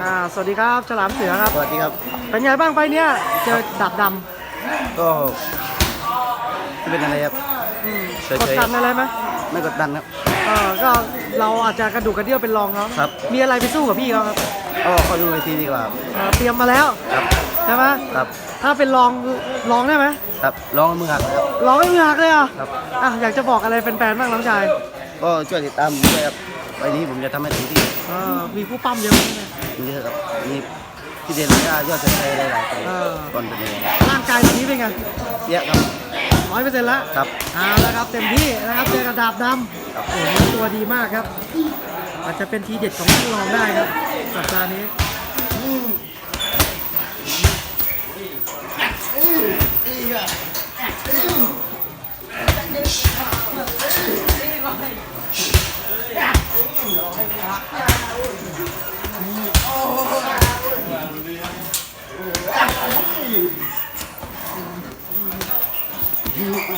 อ่าสวัสดีครับฉลามเสือครับ สวัสดีครับ เป็นไงบ้างไฟล์เนี้ยเจอดาบดก็ไม่เป็นอะไรครับำอืมเฉยๆ กดดันอะไรไหมไม่กดดันครับ เออก็เราอาจจะกระดูกกระเดี่ยวเป็นรองเขาครับ มีอะไรไปสู้กับพี่เขาครับก็เข้าดูเวทีดีกว่าครับเออเตรียมมาแล้วครับ ใช่ไหมครับ ถ้าเป็นรองรองได้ไหมครับร้องมือหักครับ รองไม่มีหักเลยเหรอะครับ อะอยากจะบอกอะไรแฟนๆบ้างน้องชาย ก็ช่วยติดตามผมด้วยครับไปนี้ผมจะทำให้เต็มที่เออมีผู้ปั้มเยอะไหมเนี่ยมีเยอะครับมีพี่เดนและยอดเสชัยหลายๆคนเออก่อนเป็นยังไงร่างกายตอนนี้เป็นไงเยอะครับร้อยเปอร์เซ็นต์แล้วครับ เอาละครับเต็มที่นะครับเจอกับดาบดำโอ้โหตัวดีมากครับ อาจจะเป็นทีเด็ดของผู้รองได้ครับสัปดาห์นี้ ค